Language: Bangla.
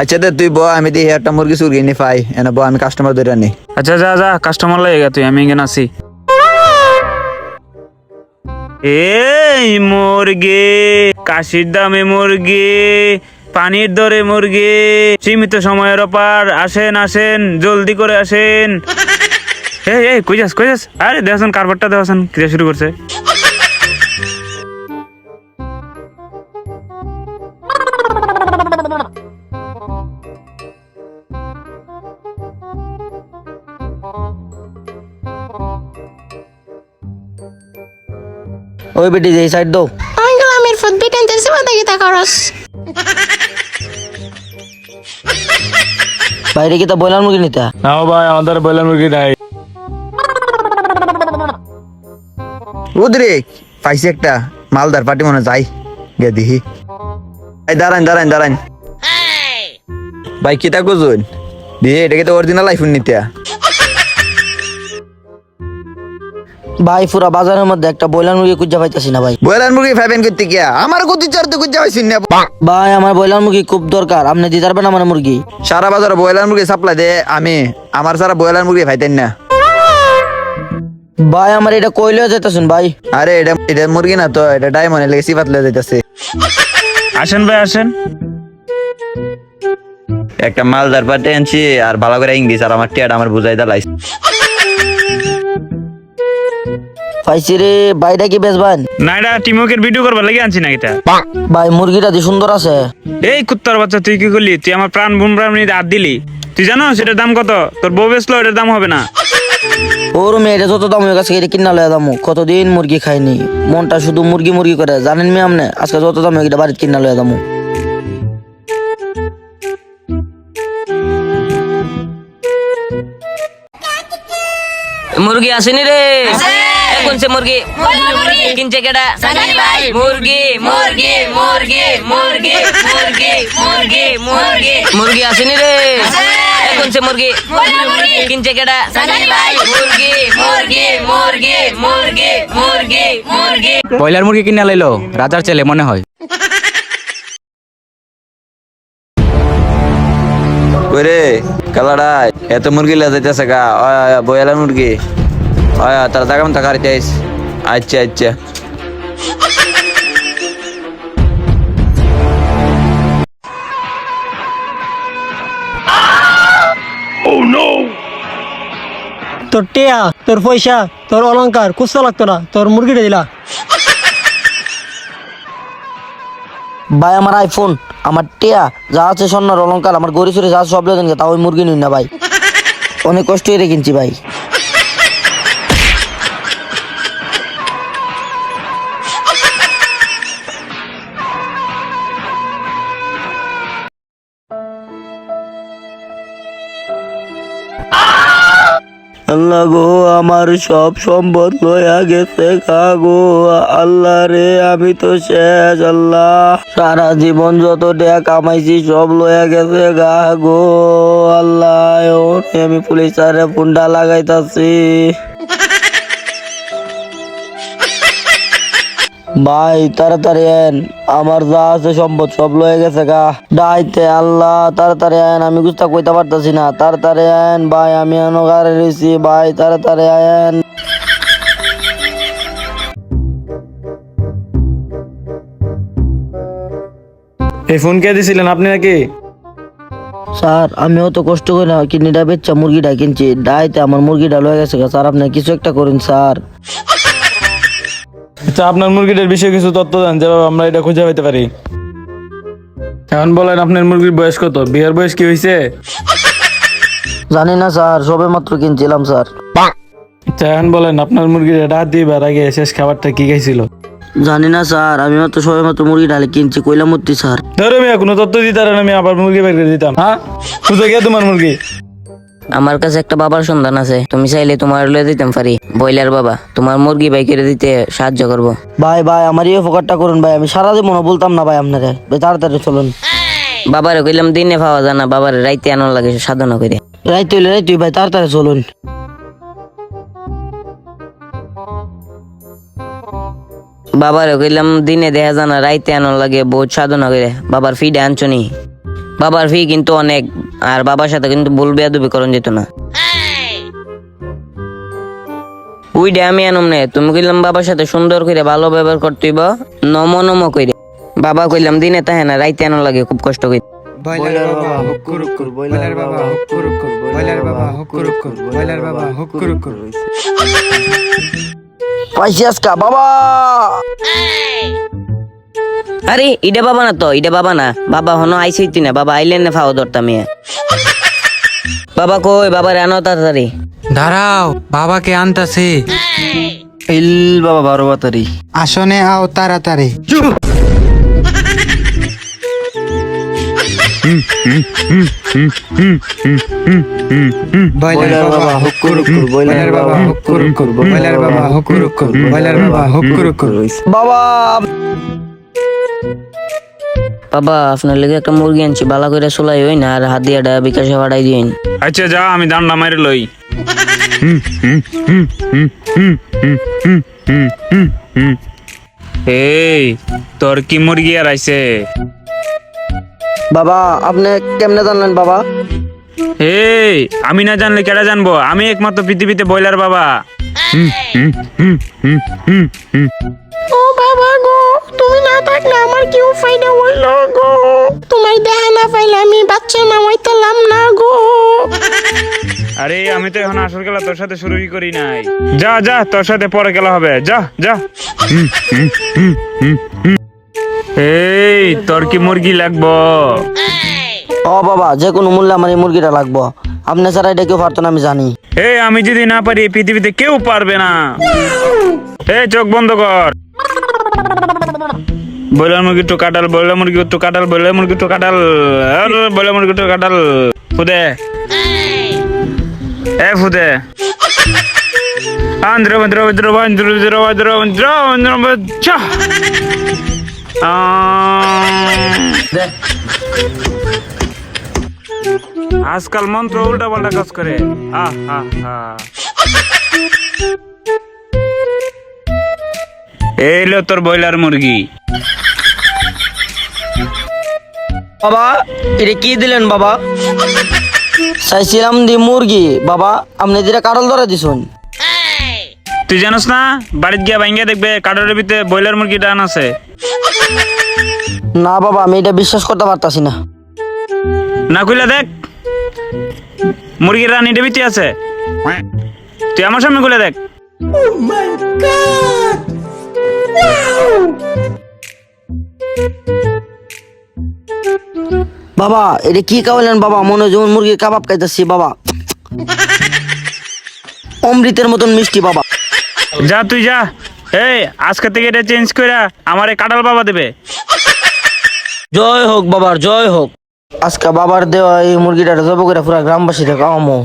আচ্ছা দে, তুই ব আমি দিয়ে একটা মুরগি সুরগি নি পাই। এনে ব আমি কাস্টমার ধরে আনি। আচ্ছা যা যা কাস্টমার লাগে তুই, আমি এখানে আছি। এই মুরগি, কাশির দামে মুরগি, পানির দরে মুরগি, সীমিত সময়ের অপার, আসেন আসেন, জলদি করে আসেন। এই এই, কই যাস কই যাস? আরে, দেখছেন কারবারটা দেখছেন কিরা শুরু করছে? ওই বেটি এই সাইড দাও। Uncle Amir food bitin din sa mata kita karos. বাইরে কি তা বয়লার মুরগি নিতে? নাও ভাই আমাদের বয়লার মুরগি নাই। উদরে পাইছি একটা। মালদার পার্টি মনে যাই গে দিহি এই দাঁড়ান দাঁড়ান দাঁড়ান। ভাই কিতা কুজুন দিয়ে এটাকে তো অরিজিনাল আইফোন নিতে। ভাই পুরা বাজারের মধ্যে একটা বয়লার মুরগি খুঁজে পাইতাছি না ভাই। বয়লার মুরগি ফাইবেন করতে গিয়া? আমার গতি চার তো কুজা হইছিন না। ভাই আমার বয়লার মুরগি খুব দরকার। আপনি দিতে পারবেন আমার মুরগি। সারা বাজারে বয়লার মুরগি সাপ্লাই দে আমি আমার সারা বয়লার মুরগি ফাইতেন না। ভাই আমার এটা কইলেও যেতেছেন ভাই? আরে এটা এটা মুরগি না তো এটা ডায়মন্ড লেগে সিফাত লে যাইতাছে। আসেন ভাই আসেন। একটা মালদার পার্টি আনছি আর ভালো করে ইংলিশ আর আমার টিয়াটা আমার বুঝাই দালাই পাইছি রে ভাইটা কি বেচবেন? না এটা টিমকের ভিডিও করবার লাগে আনছি না এটা। ভাই মুরগিটা দি সুন্দর আছে। এই কুত্তার বাচ্চা তুই কি করলি? তুই আমার প্রাণ বুম প্রাণ হাত দিলি। তুই জানো সেটার দাম কত? তোর বউ বেচলো এটার দাম হবে না। ওর মেয়ে এটা যত দাম হয়ে গেছে এটা কিনা লয়ে দামু কতদিন মুরগি খাইনি। মনটা শুধু মুরগি মুরগি করে। জানেন মি আমনে আজকে যত দাম হয়ে গেছে বাড়িতে কিনা লয়ে দামু মুরগি আসেনি রে। এখন সে মুরগি? কিনছে কেডা? মুরগি মুরগি মুরগি মুরগি মুরগি মুরগি মুরগি। মুরগি আসেনি রে। এখন সে মুরগি? কিনছে কেডা? মুরগি মুরগি মুরগি মুরগি মুরগি মুরগি। ব্রয়লার মুরগি কিনে লাইলো রাজার ছেলে মনে হয়। কালাডা এত মুরগি লে যাইতেছে গা। বয়লার মুরগি। অয়, তারা দেখাম টাকা চাইস আচ্ছা আচ্ছা। তোর টেয়া তোর পয়সা তোর অলংকার কুস্তা লাগতো না তোর মুরগিটা দিলা। ভাই, আমার আইফোন আমার টিয়া, যা আছে স্বর্ণর অলঙ্কার আমার গড়ি সরি যা সব লেগেন তা ওই মুরগি নিন না ভাই। অনেক কষ্ট রে কিনছি ভাই। আল্লাহ গো আমার সব সম্পদ লয়া গেছে গা গো আল্লাহ রে, আমি তো শেষ, আল্লাহ। সারা জীবন যত টাকা কামাইছি, সব লয়া গেছে গা গো আল্লাহ আমি পুলিশ আরে ফোনটা লাগাইতাছি। ভাই তাড়াতাড়ি আন আমার যা আছে সম্পদ সব লয়ে গেছে গা। ডাইতে আল্লাহ তাড়াতাড়ি আন আমি গুস্তা কইতে পারতাছি না। তাড়াতাড়ি আন ভাই আমি এনো গাড়ি রয়েছি ভাই তাড়াতাড়ি আন এই ফোন কে দিছিলেন আপনি নাকি? স্যার আমিও তো কষ্ট করে না কিডনিটা বেচা মুরগিটা কিনছি। ডাইতে আমার মুরগিটা লয়ে গেছে গা। স্যার আপনি কিছু একটা করুন স্যার। আচ্ছা আপনার মুরগিটার বিষয়ে কিছু তথ্য দেন যেভাবে আমরা এটা খুঁজে পেতে পারি। এখন বলেন আপনার মুরগির বয়স কত? বিয়ের বয়স কি হয়েছে জানি না স্যার সবে মাত্র কিনছিলাম স্যার। আচ্ছা এখন বলেন আপনার মুরগির রাত দিবার আগে শেষ খাবারটা কি খাইছিল? জানি না স্যার আমি মাত্র সবে মাত্র মুরগি ডালে কিনছি কইলামূর্তি স্যার। ধরো মিয়া কোনো তথ্য দিতে পারেন আমি আবার মুরগি বের করে দিতাম। হ্যাঁ? খুঁজে গিয়ে তোমার মুরগি। আমার কাছে একটা বাবার সন্ধান আছে। তুমি চাইলে তোমার লয়ে দিতাম পারি। বয়লার বাবা তোমার মুরগি ভাই করে দিতে সাহায্য করব। ভাই ভাই আমার এই উপকারটা করুন ভাই। আমি সারা জীবন বলতাম না ভাই আপনারে। তাড়াতাড়ি চলুন। বাবারে কইলাম দিনে পাওয়া যায় না। বাবারে রাইতে আনো লাগে সাধনা করে রাইতে হইলে রাইতে ভাই তাড়াতাড়ি চলুন। বাবারে কইলাম দিনে দেখা যায় না রাইতে আনো লাগে বহুত সাধনা করে বাবার ফিডে আনছনি। বাবার ফি কিন্তু অনেক আর বাবার সাথে কিন্তু ভুল বেয়াদবি করণ যেত না। ওই ডে আমি আনুম নে তুমি কইলাম বাবার সাথে সুন্দর করে ভালো ব্যবহার করতেইব নম নম কইরে। বাবা কইলাম দিনে তাহে না রাইতে আনো লাগে খুব কষ্ট বয়লার বাবা বয়লার বাবা হুকুরুকুর বয়লার বাবা হুকুরুকুর বয়লার বাবা হুকুরুকুর পাইছি আজকা বাবা! আরে ইডা বাবা না তো ইডা বাবা না। বাবা হনো আইসই না বাবা আইলেন না ফাও ধরতাম। বাবা কই বাবা আনো তাড়াতাড়ি। দাঁড়াও বাবাকে আনতাছে। ইল বাবা বারো বাতারি। আসনে আও তাড়াতাড়ি। বয়লার বাবা বয়লার বাবা বয়লার বাবা বয়লার বাবা বাবা! বাবা আপনার লেগে একটা মুরগি আনছি বালা করে চুলাই হই না আর হাত দিয়ে ডা বিকাশে বাড়াই দিন আচ্ছা যা আমি দান্ডা মারি লই। এই তোর কি মুরগি আর আইছে? বাবা আপনি কেমনে জানলেন বাবা? এই আমি না জানলে কেডা জানব? আমি একমাত্র পৃথিবীতে বয়লার বাবা। ও বাবা গো তুমি না থাকলে আমার কি উপায়টা হইল গো। তোমার দেখা না পাইলে আমি বাচ্চা না হইতালাম না গো। আরে আমি তো এখন আসল খেলা তোর সাথে শুরুই করি নাই। যা যা তোর সাথে পরে খেলা হবে। যা যা। এই তোর কি মুরগি লাগবো? ও বাবা যে কোনো মূল্যে আমার এই মুরগিটা লাগবো। আপনি ছাড়া এটা কেউ পারতো না আমি জানি। এই আমি যদি না পারি এই পৃথিবীতে কেউ পারবে না। এই চোখ বন্ধ কর। বয়লার মুরগি তো কাটাল বয়লার মুরগি তো কাটাল বয়লার মুরগি তো কাটাল আর বয়লার মুরগি তো কাটাল ফুদে। এ ফুদে। আন্ধ্র ভদ্র ভদ্র ভদ্র ভদ্র ভদ্র ভদ্র ভদ্র ভদ্র আজকাল মন্ত্র উল্টা পাল্টা কাজ করে। আহ আহ আহ এই লো তোর ব্রয়লার মুরগি। বাবা এটা কি দিলেন বাবা? চাইছিলাম দি মুরগি। বাবা আপনি যেটা কারল ধরে দিছুন। তুই জানোস না? বাড়িতে গিয়া ভাঙ্গিয়া দেখবে কাঠের ভিতরে ব্রয়লার মুরগি ডান আছে। না বাবা আমি এটা বিশ্বাস করতে পারতাছি না। না খুলে দেখ মুরগির রানীটা ভিতরে আছে। তুই আমার সামনে খুলে দেখ। বাবা এটা কি খাওয়ালেন বাবা? মনে হয় যেমন মুরগির কাবাব খাইতেছি বাবা। অমৃতের মতন মিষ্টি বাবা। যা তুই যা। এই আজকে থেকে এটা চেঞ্জ করে আমার কাটাল বাবা দেবে। জয় হোক বাবার জয় হোক। আজকে বাবার দেওয়া এই মুরগিটা জব করে পুরা গ্রামবাসীরা খাওয়ামো।